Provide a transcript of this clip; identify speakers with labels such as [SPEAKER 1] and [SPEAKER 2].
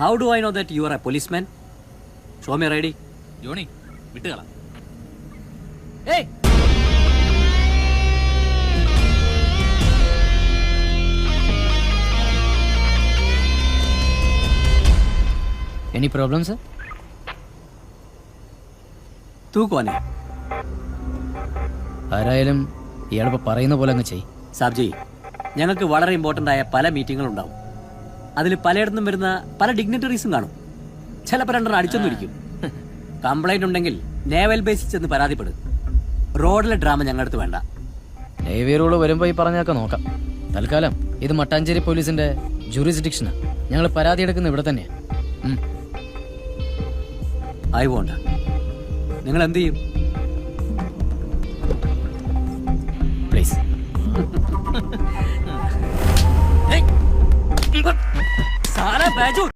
[SPEAKER 1] How do I know that you are a policeman show me ready
[SPEAKER 2] Johnny വിട്ടുകള.
[SPEAKER 1] ഏയ്
[SPEAKER 3] any problems
[SPEAKER 1] തൂക്കുവാനെ.
[SPEAKER 3] ആരായാലും ഇയാളിപ്പോൾ പറയുന്ന പോലെ അങ്ങ് ചെയ്
[SPEAKER 1] സാബ്ജി ഞങ്ങൾക്ക് വളരെ ഇമ്പോർട്ടന്റ് ആയ പല മീറ്റിങ്ങുകളും ഉണ്ടാവും അതിൽ പലയിടത്തും വരുന്ന പല ഡിഗ്നറ്ററീസും കാണും. ചിലപ്പോൾ രണ്ടെണ്ണം അടിച്ചൊന്നും ഇരിക്കും. കംപ്ലൈന്റ് ഉണ്ടെങ്കിൽ നേവൽ ബേസിൽ ചെന്ന് പരാതിപ്പെടും. റോഡിലെ ഡ്രാമ ഞങ്ങളുടെ അടുത്ത് വേണ്ട.
[SPEAKER 3] നേവി റൂൾ വരുമ്പോൾ ഈ പറഞ്ഞൊക്കെ നോക്കാം. തൽക്കാലം ഇത് മട്ടാഞ്ചേരി പോലീസിന്റെ ജുറിസ്ഡിക്ഷന് ഞങ്ങൾ പരാതി എടുക്കുന്ന ഇവിടെ തന്നെയാണ്
[SPEAKER 1] ആയി പോണ്ട നിങ്ങൾ എന്ത് ചെയ്യും
[SPEAKER 3] പ്ലീസ്
[SPEAKER 1] सारा बैजू